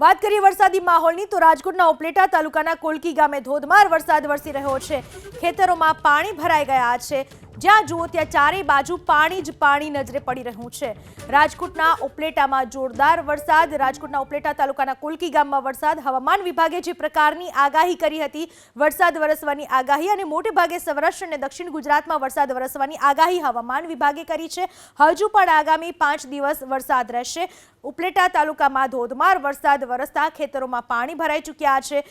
વાત કરીએ વરસાદી માહોલની, તો રાજકોટના ઉપલેટા તાલુકાના કોલકી ગામે ધોધમાર વરસાદ વરસી રહ્યો છે. ખેતરોમાં પાણી ભરાઈ ગયા છે. જ્યાં જુઓ ત્યાં ચારેય બાજુ પાણી જ પાણી નજરે પડી રહ્યું છે. રાજકોટના ઉપલેટામાં જોરદાર વરસાદ, રાજકોટના ઉપલેટા તાલુકાના કોલકી ગામમાં વરસાદ. હવામાન વિભાગે જે પ્રકારની આગાહી કરી હતી, વરસાદ વરસવાની આગાહી અને મોટે ભાગે સૌરાષ્ટ્ર અને દક્ષિણ ગુજરાતમાં વરસાદ વરસવાની આગાહી હવામાન વિભાગે કરી છે. હજુ પણ આગામી પાંચ દિવસ વરસાદ રહેશે. ઉપલેટા તાલુકામાં ધોધમાર વરસાદ વરસતા ખેતરોમાં પાણી ભરાઈ ચૂક્યા છે.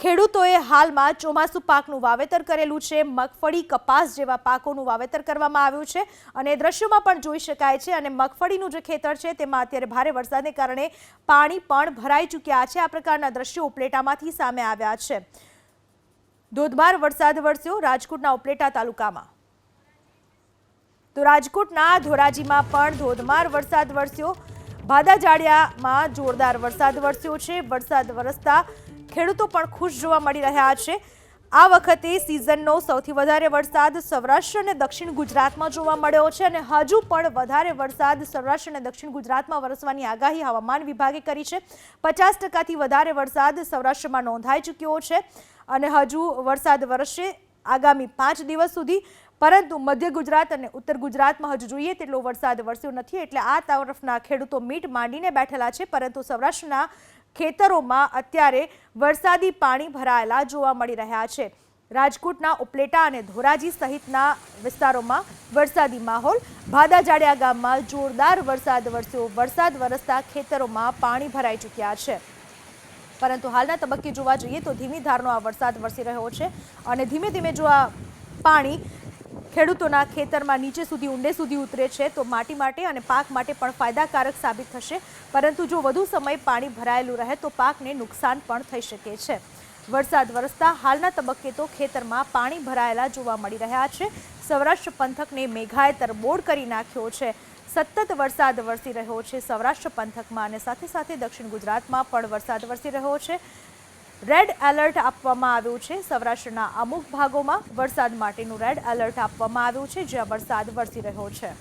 ખેડૂતોએ હાલમાં ચોમાસુ પાકનું વાવેતર કરેલું છે. મગફળી, કપાસ જેવા પાકોનું વાવેતર કરવામાં આવ્યું છે અને દ્રશ્યોમાં પણ જોઈ શકાય છે અને મગફળીનું જે ખેતર છે તેમાં અત્યારે ભારે વરસાદને કારણે પાણી પણ ભરાઈ ચૂક્યા છે. આ પ્રકારના દ્રશ્યો ઉપલેટામાંથી સામે આવ્યા છે. ધોધમાર વરસાદ વરસ્યો રાજકોટના ઉપલેટા તાલુકામાં. તો રાજકોટના ધોરાજીમાં પણ ધોધમાર વરસાદ વરસ્યો. ભાદાજાડિયામાં જોરદાર વરસાદ વરસ્યો છે. વરસાદ વરસતા ખેડૂતો પણ ખુશ જોવા મળી રહ્યા છે. આ વખતે સિઝનનો સૌથી વધારે વરસાદ સૌરાષ્ટ્ર અને દક્ષિણ ગુજરાતમાં જોવા મળ્યો છે અને હજુ પણ વધારે વરસાદ સૌરાષ્ટ્ર અને દક્ષિણ ગુજરાતમાં વરસવાની આગાહી હવામાન વિભાગે કરી છે. પચાસ ટકાથી વધારે વરસાદ સૌરાષ્ટ્રમાં નોંધાઈ ચૂક્યો છે અને હજુ વરસાદ વરસશે આગામી પાંચ દિવસ સુધી. પરંતુ મધ્ય ગુજરાત અને ઉત્તર ગુજરાતમાં હજુ જોઈએ તેટલો વરસાદ વરસ્યો નથી એટલે આ તરફના ખેડૂતો મીટ માંડીને બેઠેલા છે. પરંતુ સૌરાષ્ટ્રના ખેતરોમાં અત્યારે વરસાદી પાણી ભરાયેલા જોવા મળી રહ્યા છે. રાજકોટના ઉપલેટા અને ધોરાજી સહિતના વિસ્તારોમાં વરસાદી માહોલ. ભાદાજાડિયા ગામમાં જોરદાર વરસાદ વરસ્યો. વરસાદ વરસતા ખેતરોમાં પાણી ભરાઈ ચૂક્યા છે. પરંતુ હાલના તબક્કે જોવા જઈએ તો ધીમી ધારનો આ વરસાદ વરસી રહ્યો છે. અને ધીમે ધીમે જો આ પાણી ખેડૂતોના ખેતરમાં નીચે સુધી, ઊંડે સુધી ઉતરે છે, તો માટી માટે અને પાક માટે પણ ફાયદાકારક સાબિત થશે. પરંતુ જો વધુ સમય પાણી ભરાયેલું રહે, તો પાકને નુકસાન પણ થઈ શકે છે. વરસાદ વરસતા હાલના તબક્કે તો ખેતરમાં પાણી ભરાયેલા જોવા મળી રહ્યા છે. સૌરાષ્ટ્ર પંથકને મેઘાએ તરબોળ કરી નાખ્યો છે. સતત વરસાદ વરસી રહ્યો છે સૌરાષ્ટ્ર પંથકમાં અને સાથે સાથે દક્ષિણ ગુજરાતમાં પણ વરસાદ વરસી રહ્યો છે. રેડ એલર્ટ આપવામાં આવ્યું છે. સૌરાષ્ટ્રના અમુક ભાગોમાં વરસાદ માટેનું રેડ એલર્ટ આપવામાં આવ્યું છે, જ્યાં વરસાદ વરસી રહ્યો છે.